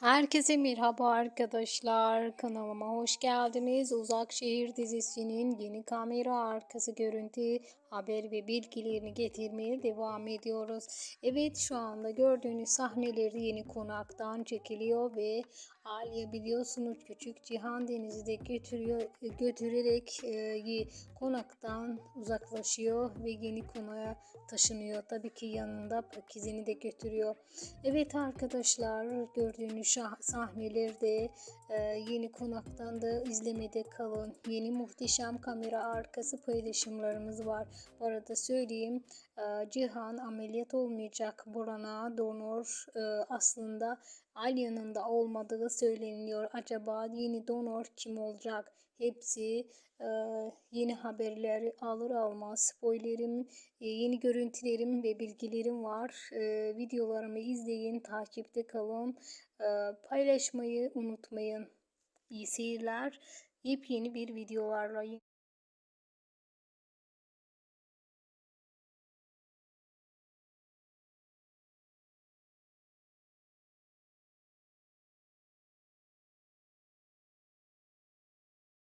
Herkese merhaba arkadaşlar. Kanalıma hoş geldiniz. Uzak Şehir dizisinin yeni kamera arkası görüntü, haber ve bilgilerini getirmeye devam ediyoruz. Evet şu anda gördüğünüz sahneleri yeni konaktan çekiliyor ve Aliye biliyorsunuz küçük Cihan Deniz'i de götürüyor, götürerek e, konaktan uzaklaşıyor ve yeni konağa taşınıyor. Tabii ki yanında Pakizini de götürüyor. Evet arkadaşlar gördüğünüz sahnelerde yeni konaktan da izlemede kalın. Yeni muhteşem kamera arkası paylaşımlarımız var. Bu arada söyleyeyim Cihan ameliyat olmayacak. Boran'a donor e, aslında Alya'nın da olmadığı söyleniyor. Acaba yeni donor kim olacak? Hepsi e, yeni haberleri alır almaz spoilerim, e, yeni görüntülerim ve bilgilerim var. Videolarımı izleyin, takipte kalın. Paylaşmayı unutmayın. İyi seyirler. Yepyeni bir videolarla